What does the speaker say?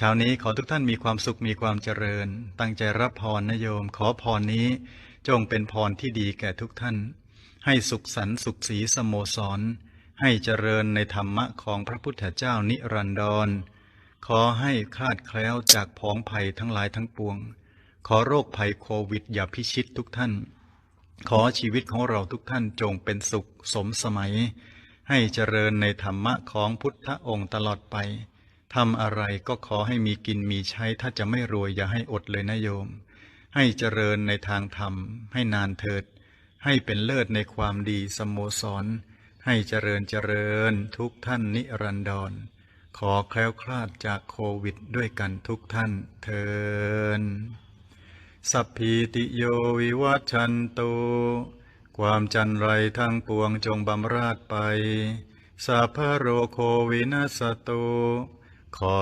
เช้านี้ขอทุกท่านมีความสุขมีความเจริญ ตั้งใจรับพรนโยม ขอพรนี้ จงเป็นพรที่ดีแก่ทุกท่าน ให้สุขสันต์สุขสีสโมสร ให้เจริญในธรรมะของพระพุทธเจ้านิรันดร ขอให้คลาดแคล้วจากผองภัยทั้งหลายทั้งปวง ขอโรคภัยโควิดอย่าพิชิตทุกท่าน ขอชีวิตของเราทุกท่านจงเป็นสุขสมสมัย ให้เจริญในธรรมะของพุทธองค์ตลอดไป ทำอะไรก็ขอให้มีกินมีใช้ ถ้าจะไม่รวยอย่าให้อดเลยนะโยม ให้เจริญในทางธรรม ให้นานเถิด ให้เป็นเลิศในความดีสโมสร ให้เจริญเจริญทุกท่านนิรันดร ขอแคล้วคลาดจากโควิดด้วยกันทุกท่านเทินสัพพีติโยวิวัชชันตุความจันไรทั้งปวงจงบำราดไปสัพพะโรโควินัสตุ ขอ